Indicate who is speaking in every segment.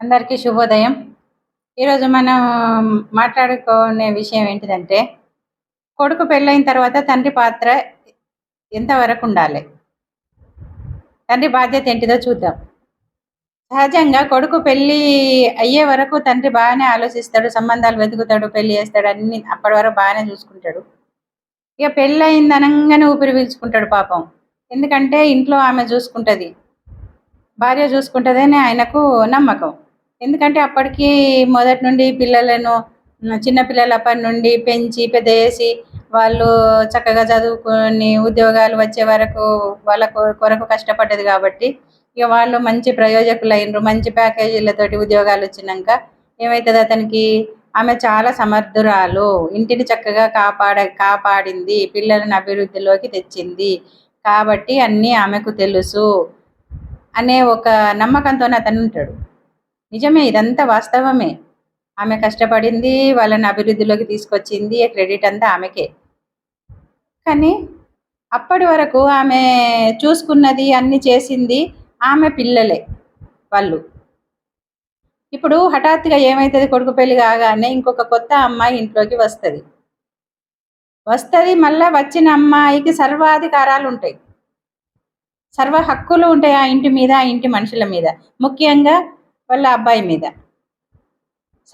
Speaker 1: అందరికీ శుభోదయం. ఈరోజు మనం మాట్లాడుకునే విషయం ఏంటిదంటే కొడుకు పెళ్ళైన తర్వాత తండ్రి పాత్ర ఎంతవరకు ఉండాలి? తండ్రి బాధ్యత ఏంటిదో చూద్దాం. సహజంగా కొడుకు పెళ్ళి అయ్యే వరకు తండ్రి బాగానే ఆలోచిస్తాడు సంబంధాలు వెతుకుతాడు పెళ్ళి చేస్తాడు అన్ని అప్పటి వరకు బాగానే చూసుకుంటాడు. ఇక పెళ్ళి అయిందనంగానే అనగానే ఊపిరి పీల్చుకుంటాడు పాపం. ఎందుకంటే ఇంట్లో ఆమె చూసుకుంటుంది. భార్య చూసుకుంటుందని ఆయనకు నమ్మకం. ఎందుకంటే అప్పటికి మొదటి నుండి పిల్లలను చిన్నపిల్లల అప్పటి నుండి పెంచి పెద్ద చేసి వాళ్ళు చక్కగా చదువుకొని ఉద్యోగాలు వచ్చే వరకు వాళ్ళ కొరకు కష్టపడ్డది కాబట్టి ఇక వాళ్ళు మంచి ప్రయోజకులు అయినరు మంచి ప్యాకేజీలతోటి ఉద్యోగాలు వచ్చినాక ఏమవుతుంది అతనికి? ఆమె చాలా సమర్థురాలు ఇంటిని చక్కగా కాపాడ కాపాడింది పిల్లలను అభివృద్ధిలోకి తెచ్చింది కాబట్టి అన్నీ ఆమెకు తెలుసు అనే ఒక నమ్మకంతో అతను ఉంటాడు. నిజమే ఇదంతా వాస్తవమే. ఆమె కష్టపడింది వాళ్ళని అభివృద్ధిలోకి తీసుకొచ్చింది క్రెడిట్ అంతా ఆమెకే. కానీ అప్పటి వరకు ఆమె చూసుకున్నది అన్ని చేసింది ఆమె పిల్లలే వాళ్ళు. ఇప్పుడు హఠాత్తుగా ఏమవుతుంది కొడుకు పెళ్ళి కాగానే ఇంకొక కొత్త అమ్మాయి ఇంట్లోకి వస్తుంది. వస్తుంది మళ్ళీ వచ్చిన అమ్మాయికి సర్వాధికారాలు ఉంటాయి. సర్వ హక్కులు ఉంటాయి ఆ ఇంటి మీద ఆ ఇంటి మనుషుల మీద. ముఖ్యంగా వాళ్ళ అబ్బాయి మీద.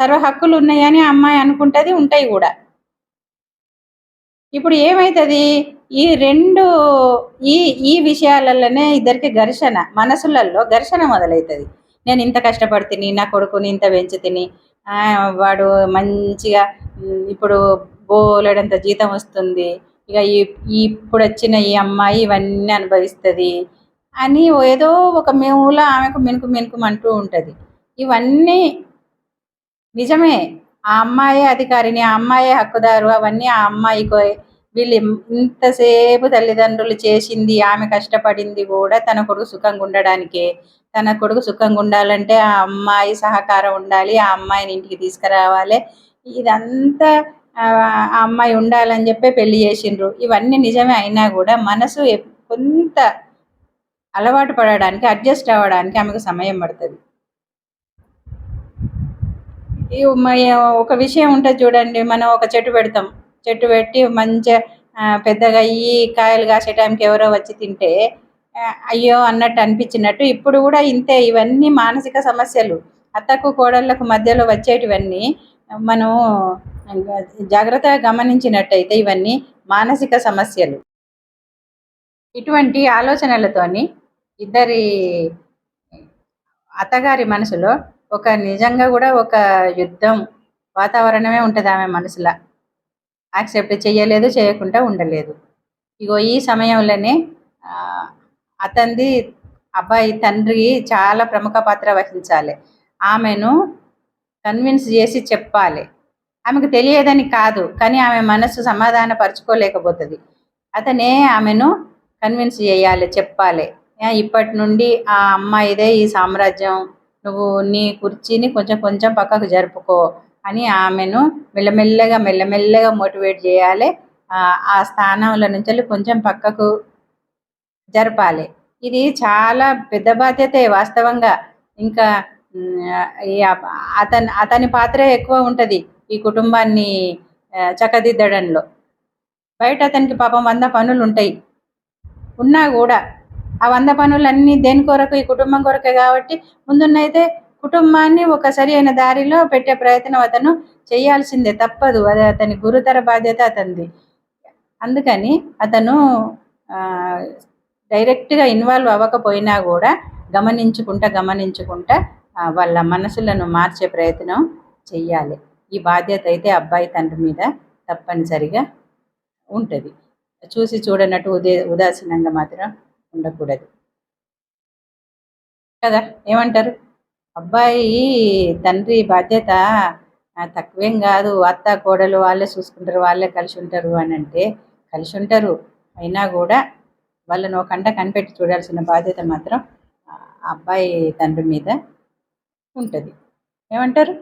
Speaker 1: సర్వ హక్కులు ఉన్నాయని అమ్మాయి అనుకుంటుంది ఉంటాయి కూడా. ఇప్పుడు ఏమవుతుంది ఈ రెండు ఈ ఈ విషయాలలోనే ఇద్దరికి ఘర్షణ మనసులలో ఘర్షణ మొదలవుతుంది నేను ఇంత కష్టపడుతుంది నా కొడుకుని ఇంత పెంచుతిని వాడు మంచిగా ఇప్పుడు బోలెడంత జీతం వస్తుంది ఇక ఈ ఇప్పుడు వచ్చిన ఈ అమ్మాయి ఇవన్నీ అనుభవిస్తుంది అని ఏదో ఒక మేములా ఆమెకు మినుకు మినుకుమంటూ ఉంటుంది. ఇవన్నీ నిజమే. ఆ అమ్మాయి అధికారిని ఆ అమ్మాయి హక్కుదారు అవన్నీ ఆ అమ్మాయికి. వీళ్ళు ఇంతసేపు తల్లిదండ్రులు చేసింది ఆమె కష్టపడింది కూడా తన కొడుకు సుఖంగా ఉండడానికే. తన కొడుకు సుఖంగా ఉండాలంటే ఆ అమ్మాయి సహకారం ఉండాలి ఆ అమ్మాయిని ఇంటికి తీసుకురావాలి. ఇదంతా ఆ అమ్మాయి ఉండాలని చెప్పి పెళ్ళి చేసిండ్రు. ఇవన్నీ నిజమే అయినా కూడా మనసు కొంత అలవాటు పడడానికి అడ్జస్ట్ అవ్వడానికి ఆమెకు సమయం పడుతుంది. ఒక విషయం ఉంటుంది చూడండి మనం ఒక చెట్టు పెడతాం. చెట్టు పెట్టి మంచిగా పెద్దగా అయ్యి కాయలు కాసే టైంకి ఎవరో వచ్చి తింటే అయ్యో అన్నట్టు అనిపించినట్టు. ఇప్పుడు కూడా ఇంతే ఇవన్నీ మానసిక సమస్యలు. అత్తకు కోడళ్ళకు మధ్యలో వచ్చేటివన్నీ మనం జాగ్రత్తగా గమనించినట్టయితే ఇవన్నీ మానసిక సమస్యలు. ఇటువంటి ఆలోచనలతోని ఇద్దరి అత్తగారి మనసులో ఒక నిజంగా కూడా ఒక యుద్ధం వాతావరణమే ఉంటుంది ఆమె మనసులో. యాక్సెప్ట్ చేయలేదు చేయకుండా ఉండలేదు. ఇగో ఈ సమయంలోనే అతనిది అబ్బాయి తండ్రి చాలా ప్రముఖ పాత్ర వహించాలి. ఆమెను కన్విన్స్ చేసి చెప్పాలి. ఆమెకు తెలియదని కాదు కానీ ఆమె మనసు సమాధాన పరుచుకోలేకపోతుంది అతనే ఆమెను కన్విన్స్ చేయాలి చెప్పాలి. ఇప్పటి నుండి ఆ అమ్మాయిదే ఈ సామ్రాజ్యం నువ్వు నీ కుర్చీని కొంచెం కొంచెం పక్కకు జరుపుకో అని ఆమెను మెల్లమెల్లగా మెల్లమెల్లగా మోటివేట్ చేయాలి. ఆ స్థానంలో నుంచి కొంచెం పక్కకు జరపాలి. ఇది చాలా పెద్ద బాధ్యతే వాస్తవంగా. ఇంకా అతని అతని పాత్రే ఎక్కువ ఉంటుంది ఈ కుటుంబాన్ని చక్కదిద్దడంలో. బయట అతనికి పాపం వంద పనులు ఉంటాయి ఉన్నా కూడా ఆ వంద పనులన్నీ దేని కొరకు? ఈ కుటుంబం కొరకే కాబట్టి ముందున్నైతే కుటుంబాన్ని ఒక సరి అయిన దారిలో పెట్టే ప్రయత్నం అతను చేయాల్సిందే తప్పదు. అది అతని గురుతర బాధ్యత అతనిది. అందుకని అతను డైరెక్ట్గా ఇన్వాల్వ్ అవ్వకపోయినా కూడా గమనించుకుంటా గమనించుకుంటా వాళ్ళ మనసులను మార్చే ప్రయత్నం చెయ్యాలి. ఈ బాధ్యత అయితే అబ్బాయి తండ్రి మీద తప్పనిసరిగా ఉంటుంది. చూసి చూడనట్టు ఉదే ఉదాసీనంగా మాత్రం ఉండకూడదు. కదా? ఏమంటారు? అబ్బాయి తండ్రి బాధ్యత తక్కువేం కాదు. అత్త కోడలు వాళ్ళే చూసుకుంటారు వాళ్ళే కలిసి ఉంటారు అని అంటే కలిసి ఉంటారు. అయినా కూడా వాళ్ళను ఒక కంట కనిపెట్టి చూడాల్సిన బాధ్యత మాత్రం అబ్బాయి తండ్రి మీద ఉంటుంది. ఏమంటారు?